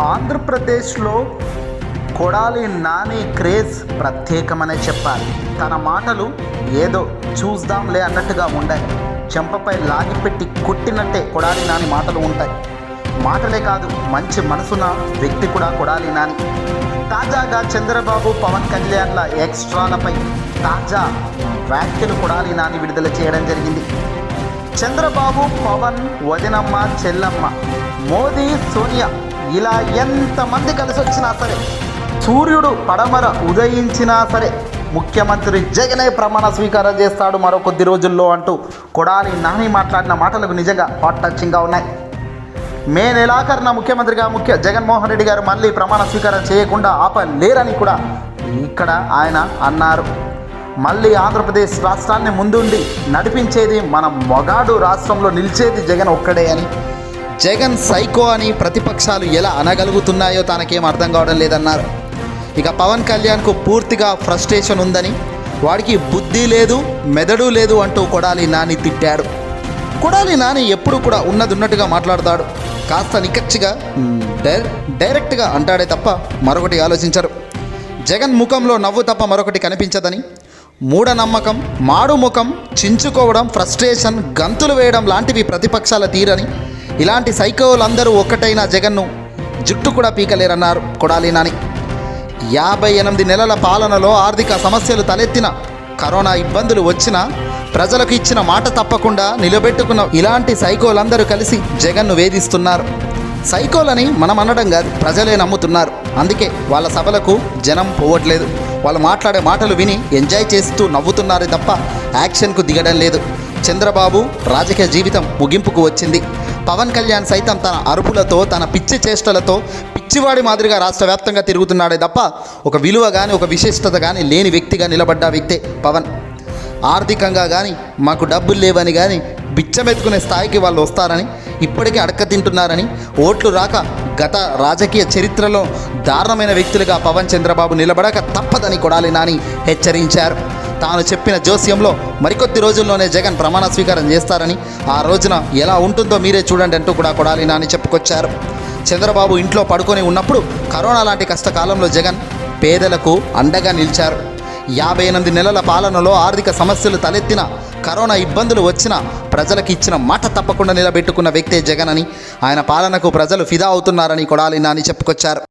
ఆంధ్రప్రదేశ్లో కొడాలి నాని క్రేజ్ ప్రత్యేకమనే చెప్పాలి. తన మాటలు ఏదో చూద్దాంలే అన్నట్టుగా ఉండాయి. చెంపపై లాగిపెట్టి కొట్టినట్టే కొడాలి నాని మాటలు ఉంటాయి. మాటలే కాదు మంచి మనసున్న వ్యక్తి కూడా కొడాలి నాని. తాజాగా చంద్రబాబు పవన్ కళ్యాణ్ల ఎక్స్ట్రాలపై తాజా వ్యాఖ్యలు కొడాలి నాని విడుదల చేయడం జరిగింది. చంద్రబాబు పవన్ వదినమ్మ చెల్లమ్మ మోదీ సోనియా ఇలా ఎంతమంది కలిసి వచ్చినా సరే సూర్యుడు పడమర ఉదయించినా సరే ముఖ్యమంత్రి జగనే ప్రమాణ స్వీకారం చేస్తాడు మరో కొద్ది రోజుల్లో అంటూ కొడాలి నాని మాట్లాడిన మాటలకు నిజంగా హాట్ టచింగ్గా ఉన్నాయి. మే నెలాఖరున ముఖ్యమంత్రిగా ముఖ్య జగన్మోహన్ రెడ్డి గారు మళ్ళీ ప్రమాణ స్వీకారం చేయకుండా ఆపలేరని కూడా ఇక్కడ ఆయన అన్నారు. మళ్ళీ ఆంధ్రప్రదేశ్ రాష్ట్రాన్ని ముందుండి నడిపించేది మన మొగాడు రాష్ట్రంలో నిలిచేది జగన్ ఒక్కడే అని జగన్ సైకో అని ప్రతిపక్షాలు ఎలా అనగలుగుతున్నాయో తనకేం అర్థం కావడం లేదన్నారు. ఇక పవన్ కళ్యాణ్కు పూర్తిగా ఫ్రస్ట్రేషన్ ఉందని వాడికి బుద్ధి లేదు మెదడు లేదు అంటూ కొడాలి నాని తిట్టాడు. కొడాలి నాని ఎప్పుడు కూడా ఉన్నదిన్నట్టుగా మాట్లాడతాడు. కాస్త నికచ్చిగా డై- డైరెక్ట్గా అంటాడే తప్ప మరొకటి ఆలోచించరు. జగన్ ముఖంలో నవ్వు తప్ప మరొకటి కనిపించదని మూఢనమ్మకం మాడు ముఖం చించుకోవడం ఫ్రస్ట్రేషన్ గంతులు వేయడం లాంటివి ప్రతిపక్షాల తీరని ఇలాంటి సైకోలందరూ ఒక్కటైన జగన్ను జుట్టు కూడా పీకలేరన్నారు కొడాలి నాని. యాభై ఎనిమిది నెలల పాలనలో ఆర్థిక సమస్యలు తలెత్తిన కరోనా ఇబ్బందులు వచ్చినా ప్రజలకు ఇచ్చిన మాట తప్పకుండా నిలబెట్టుకున్న ఇలాంటి సైకోలందరూ కలిసి జగన్ను వేధిస్తున్నారు. సైకోలని మనం అనడం కాదు ప్రజలే నమ్ముతున్నారు. అందుకే వాళ్ళ సభలకు జనం పోవట్లేదు. వాళ్ళు మాట్లాడే మాటలు విని ఎంజాయ్ చేస్తూ నవ్వుతున్నారే తప్ప యాక్షన్కు దిగడం లేదు. చంద్రబాబు రాజకీయ జీవితం ముగింపుకు వచ్చింది. పవన్ కళ్యాణ్ సైతం తన అరుపులతో తన పిచ్చి చేష్టలతో పిచ్చివాడి మాదిరిగా రాష్ట్ర వ్యాప్తంగా తిరుగుతున్నాడే తప్ప ఒక విలువ కానీ ఒక విశిష్టత కానీ లేని వ్యక్తిగా నిలబడ్డ వ్యక్తే పవన్. ఆర్థికంగా కానీ మాకు డబ్బులు లేవని కానీ బిచ్చమెత్తుకునే స్థాయికి వాళ్ళు వస్తారని ఇప్పటికే అడక్క తింటున్నారని ఓట్లు రాక గత రాజకీయ చరిత్రలో దారుణమైన వ్యక్తులుగా పవన్ చంద్రబాబు నిలబడక తప్పదని కొడాలి నాని హెచ్చరించారు. తాను చెప్పిన జోస్యంలో మరికొద్ది రోజుల్లోనే జగన్ ప్రమాణ స్వీకారం చేస్తారని ఆ రోజున ఎలా ఉంటుందో మీరే చూడండి అంటూ కూడా కొడాలి నాని చెప్పుకొచ్చారు. చంద్రబాబు ఇంట్లో పడుకొని ఉన్నప్పుడు కరోనా లాంటి కష్టకాలంలో జగన్ పేదలకు అండగా నిలిచారు. యాభై ఎనిమిది నెలల పాలనలో ఆర్థిక సమస్యలు తలెత్తిన కరోనా ఇబ్బందులు వచ్చినా ప్రజలకు ఇచ్చిన మాట తప్పకుండా నిలబెట్టుకున్న వ్యక్తే జగన్ అని ఆయన పాలనకు ప్రజలు ఫిదా అవుతున్నారని కొడాలి నాని చెప్పుకొచ్చారు.